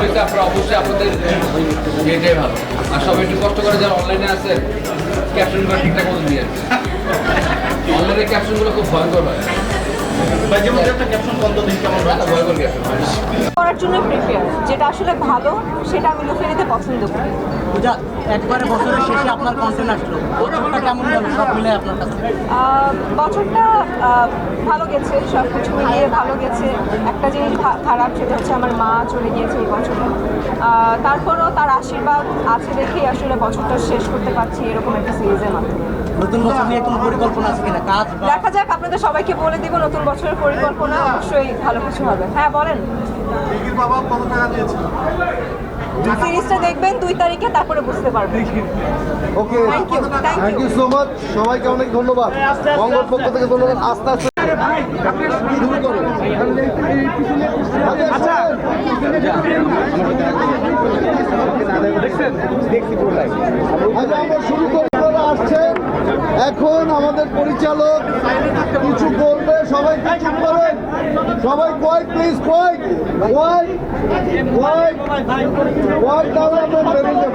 করতে আপনারা অবশ্যই আপনাদের এটাই ভালো। আর সবাই একটু কষ্ট করে যারা অনলাইনে আছে ক্যাপশনগুলো ঠিকঠাক মতো দিয়ে অনলাইনে ক্যাপশনগুলো খুব ভয়ঙ্কর হয়। যেমন একটা ক্যাপশন বন্ধ দিন কেমন? ভয়ঙ্কর ক্যাপশন করার জন্য প্রিপেয়ার যেটা আসলে ভালো সেটা আমি লুফে পছন্দ করি। পূজা একবারে বছরের শেষে আপনার আসলো। বছরটা কেমন গেল? সব মিলে আপনার কাছে? বছরটা ভালো গেছে সব কিছু মিলিয়ে ভালো গেছে। একটা জিনিস খারাপ সেটা হচ্ছে আমার মা চলে গিয়েছে এই বছরে তারপরও তার আশীর্বাদ আছে দেখেই আসলে বছরটা শেষ করতে পারছি এরকম একটা সিরিজের মাধ্যমে। নতুন বছর নিয়ে কোনো পরিকল্পনা আছে কিনা? কাজ দেখা যাক আপনাদের সবাইকে বলে দিব নতুন বছরের পরিকল্পনা অবশ্যই ভালো কিছু হবে। হ্যাঁ বলেন। সিরিজটা দেখবেন দুই তারিখে তারপরে বুঝতে পারবেন। Okay thank you thank you so much সবাইকে অনেক ধন্যবাদ। মঙ্গল পক্ষ থেকে ধন্যবাদ। আস্তে আস্তে। আচ্ছা এখন আমাদের পরিচালক সবাই quiet please quiet quiet quiet quiet তাহলে আমরা বেরিয়ে যাবো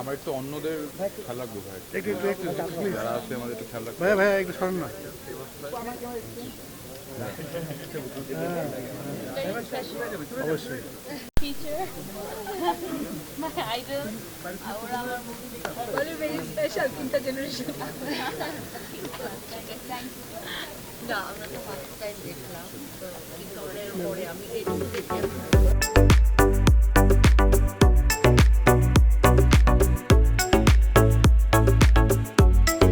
আমার একটু অন্যদের খেয়াল রাখব ভাই। একটু একটু একটু যারা আছে আমাদের একটু খেয়াল রাখব ভাইয়া ভাইয়া একটু সরেন না। অবশ্যই। My idol, আমার very special তিনটা generation. না আমরা তো ফার্স্ট টাইম দেখলাম তো কি করে